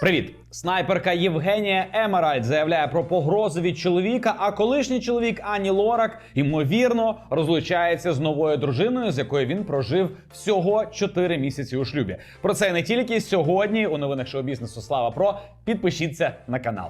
Привіт! Снайперка Євгенія Емеральд заявляє про погрозу від чоловіка, а колишній чоловік Ані Лорак ймовірно розлучається з новою дружиною, з якою він прожив всього 4 місяці у шлюбі. Про це не тільки сьогодні у новинах шоу бізнесу Слава Про. Підпишіться на канал.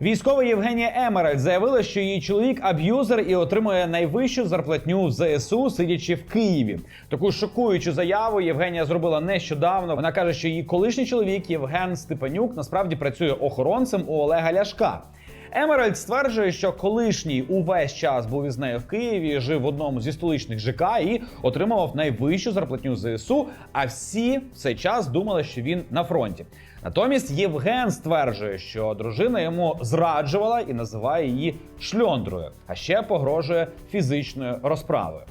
Військова Євгенія Емеральд заявила, що її чоловік аб'юзер і отримує найвищу зарплатню в ЗСУ, сидячи в Києві. Таку шокуючу заяву Євгенія зробила нещодавно. Вона каже, що її колишній чоловік Євген Степанюк насправді працює охоронцем у Олега Ляшка. Емеральд стверджує, що колишній увесь час був із нею в Києві, жив в одному зі столичних ЖК і отримував найвищу зарплатню ЗСУ. А всі цей час думали, що він на фронті. Натомість Євген стверджує, що дружина йому зраджувала і називає її шльондрою, а ще погрожує фізичною розправою.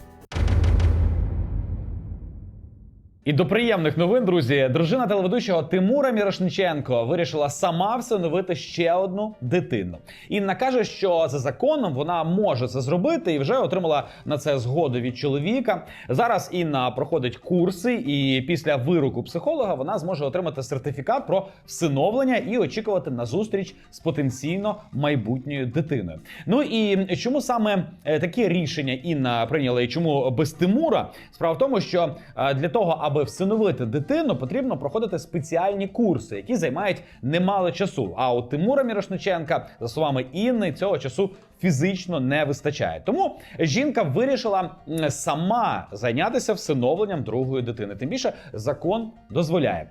І до приємних новин, друзі, дружина телеведучого Тимура Мірошниченко вирішила сама всиновити ще одну дитину. Інна каже, що за законом вона може це зробити і вже отримала на це згоду від чоловіка. Зараз Інна проходить курси, і після вироку психолога вона зможе отримати сертифікат про всиновлення і очікувати на зустріч з потенційно майбутньою дитиною. Ну і чому саме е, такі рішення Інна прийняла і чому без Тимура? Справа в тому, що е, для того, аби всиновити дитину, потрібно проходити спеціальні курси, які займають немало часу. А у Тимура Мірошниченка, за словами Інни, цього часу фізично не вистачає. Тому жінка вирішила сама зайнятися всиновленням другої дитини. Тим більше закон дозволяє.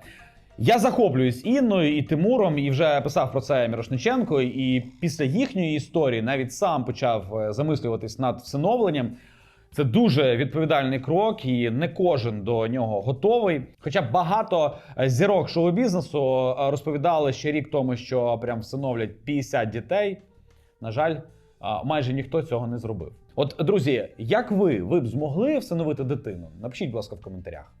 Я захоплююсь Інною і Тимуром, і вже писав про це Мірошниченко. І після їхньої історії навіть сам почав е, замислюватись над всиновленням. Це дуже відповідальний крок, і не кожен до нього готовий. Хоча багато е, зірок шоу-бізнесу е, розповідали ще рік тому, що прям всиновлять 50 дітей. На жаль, е, майже ніхто цього не зробив. От, друзі, як ви? Ви б змогли всиновити дитину? Напишіть, будь ласка, в коментарях.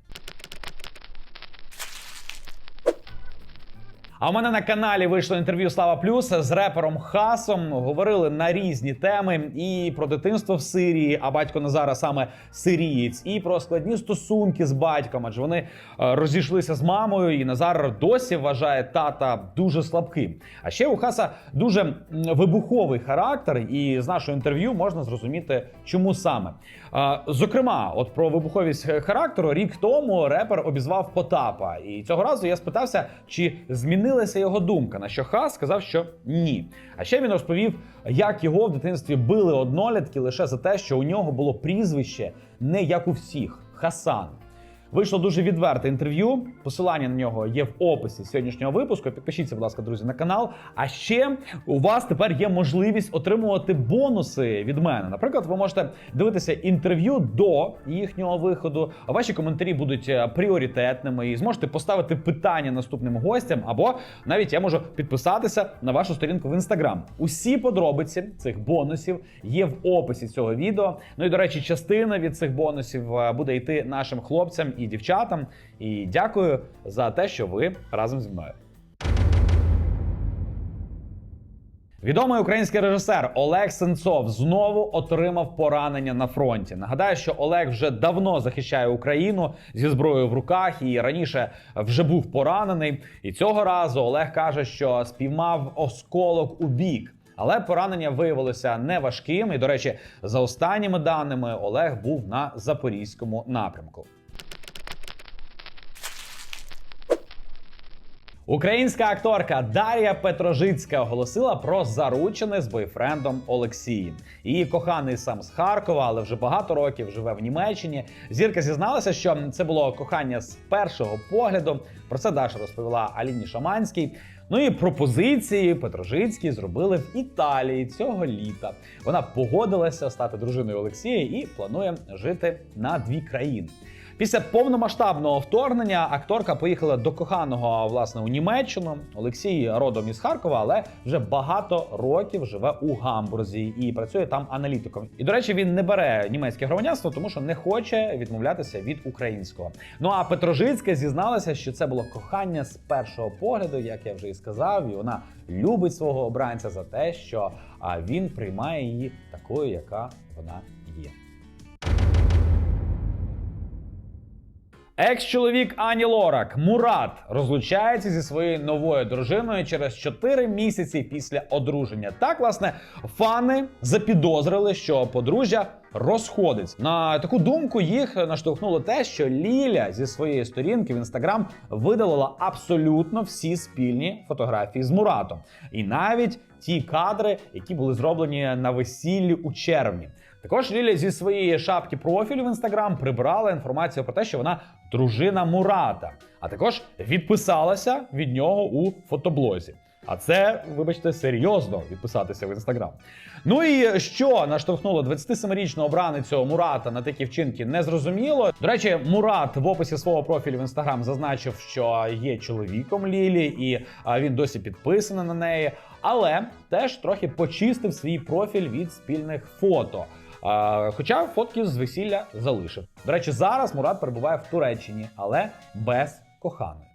А в мене на каналі вийшло інтерв'ю Слава Плюс з репером Хасом. Говорили на різні теми і про дитинство в Сирії, а батько Назара саме сирієць, і про складні стосунки з батьком, адже вони е, розійшлися з мамою, і Назар досі вважає тата дуже слабким. А ще у Хаса дуже вибуховий характер, і з нашого інтерв'ю можна зрозуміти, чому саме. Зокрема, от про вибуховість характеру рік тому репер обізвав Потапа. І цього разу я спитався, чи змінилася його думка. На що Хас сказав, що ні. А ще він розповів, як його в дитинстві били однолітки лише за те, що у нього було прізвище не як у всіх Хасан. Вийшло дуже відверте інтерв'ю. Посилання на нього є в описі сьогоднішнього випуску. Підпишіться, будь ласка, друзі, на канал. А ще у вас тепер є можливість отримувати бонуси від мене. Наприклад, ви можете дивитися інтерв'ю до їхнього виходу. Ваші коментарі будуть е, пріоритетними і зможете поставити питання наступним гостям, або навіть я можу підписатися на вашу сторінку в інстаграм. Усі подробиці цих бонусів є в описі цього відео. Ну і до речі, частина від цих бонусів е, буде йти нашим хлопцям і дівчатам. І дякую за те, що ви разом зі мною. Відомий український режисер Олег Сенцов знову отримав поранення на фронті. Нагадаю, що Олег вже давно захищає Україну зі зброєю в руках і раніше вже був поранений. І цього разу Олег каже, що спіймав осколок у бік. Але поранення виявилося не важким. І, до речі, за останніми даними, Олег був на запорізькому напрямку. Українська акторка Дар'я Петрожицька оголосила про заручене з бойфрендом Олексієм. Її коханий сам з Харкова, але вже багато років живе в Німеччині. Зірка зізналася, що це було кохання з першого погляду. Про це Даша розповіла Аліні Шаманській. Ну і пропозиції Петрожицькій зробили в Італії цього літа. Вона погодилася стати дружиною Олексія і планує жити на дві країни. Після повномасштабного вторгнення акторка поїхала до коханого власне у Німеччину. Олексій родом із Харкова, але вже багато років живе у Гамбурзі і працює там аналітиком. І до речі, він не бере німецьке громадянство, тому що не хоче відмовлятися від українського. Ну а Петрожицька зізналася, що це було кохання з першого погляду, як я вже і сказав, і вона любить свого обранця за те, що він приймає її такою, яка вона є. Екс-чоловік Ані Лорак Мурат розлучається зі своєю новою дружиною через 4 місяці після одруження. Так, власне, фани запідозрили, що подружжя розходиться. На таку думку їх наштовхнуло те, що Ліля зі своєї сторінки в інстаграм видалила абсолютно всі спільні фотографії з Муратом, і навіть ті кадри, які були зроблені на весіллі у червні. Також Ліля зі своєї шапки профілю в інстаграм прибрала інформацію про те, що вона дружина Мурата, а також відписалася від нього у фотоблозі. А це, вибачте, серйозно відписатися в інстаграм. Ну і що наштовхнуло 27-річну обраницю Мурата на такі вчинки, не зрозуміло. До речі, Мурат в описі свого профілю в інстаграм зазначив, що є чоловіком Лілі, і він досі підписаний на неї, але теж трохи почистив свій профіль від спільних фото. А, хоча фотки з весілля залишив. До речі, зараз Мурат перебуває в Туреччині, але без коханої.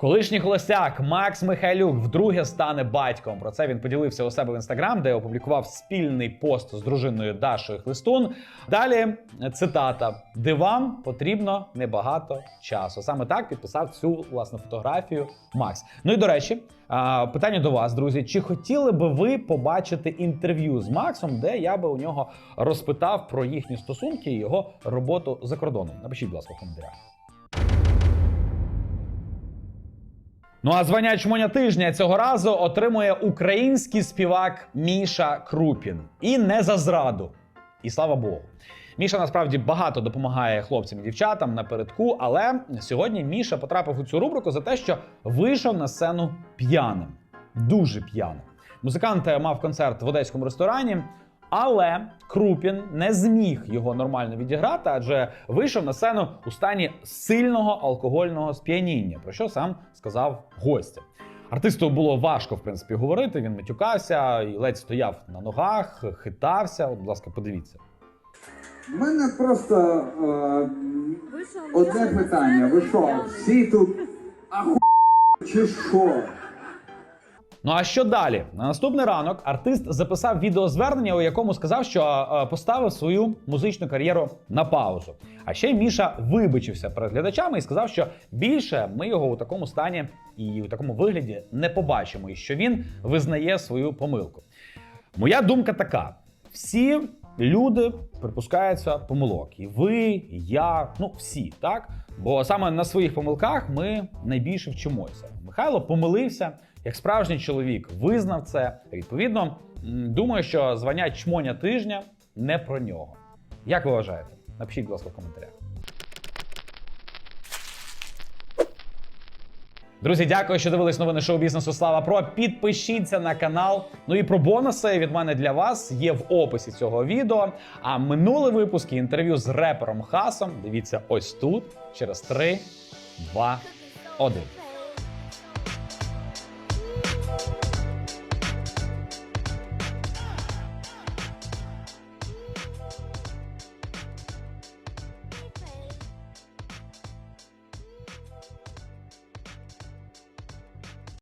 Колишній холостяк Макс Михайлюк вдруге стане батьком. Про це він поділився у себе в інстаграм, де опублікував спільний пост з дружиною Дашою Хлистун. Далі цитата: Дивам потрібно небагато часу. Саме так підписав цю власне фотографію Макс. Ну і до речі, питання до вас, друзі: чи хотіли би ви побачити інтерв'ю з Максом, де я би у нього розпитав про їхні стосунки і його роботу за кордоном? Напишіть, будь ласка, в коментарях. Ну а звання чмоня тижня цього разу отримує український співак Міша Крупін. І не за зраду. І слава Богу. Міша насправді багато допомагає хлопцям і дівчатам напередку, але сьогодні Міша потрапив у цю рубрику за те, що вийшов на сцену п'яним. Дуже п'яним. Музикант мав концерт в одеському ресторані. Але Крупін не зміг його нормально відіграти, адже вийшов на сцену у стані сильного алкогольного сп'яніння, про що сам сказав гостя. Артисту було важко, в принципі, говорити. Він матюкався і ледь стояв на ногах, хитався. От, будь ласка, подивіться. У мене просто е, Вийшов одне питання. Ви що, всі тут аху чи що? Ну а що далі? На наступний ранок артист записав відеозвернення, у якому сказав, що е, поставив свою музичну кар'єру на паузу. А ще Міша вибачився перед глядачами і сказав, що більше ми його у такому стані і у такому вигляді не побачимо, і що він визнає свою помилку. Моя думка така: всі люди припускаються помилок, і ви, я, ну всі, так? Бо саме на своїх помилках ми найбільше вчимося. Михайло помилився, як справжній чоловік визнав це. Відповідно, думаю, що звання чмоня тижня не про нього. Як ви вважаєте? Напишіть, будь ласка, в коментарях. Друзі, дякую, що дивились новини шоу бізнесу. Слава Про. Підпишіться на канал. Ну і про бонуси від мене для вас є в описі цього відео. А минулий випуск і інтерв'ю з репером Хасом. Дивіться ось тут через 3, 2, 1.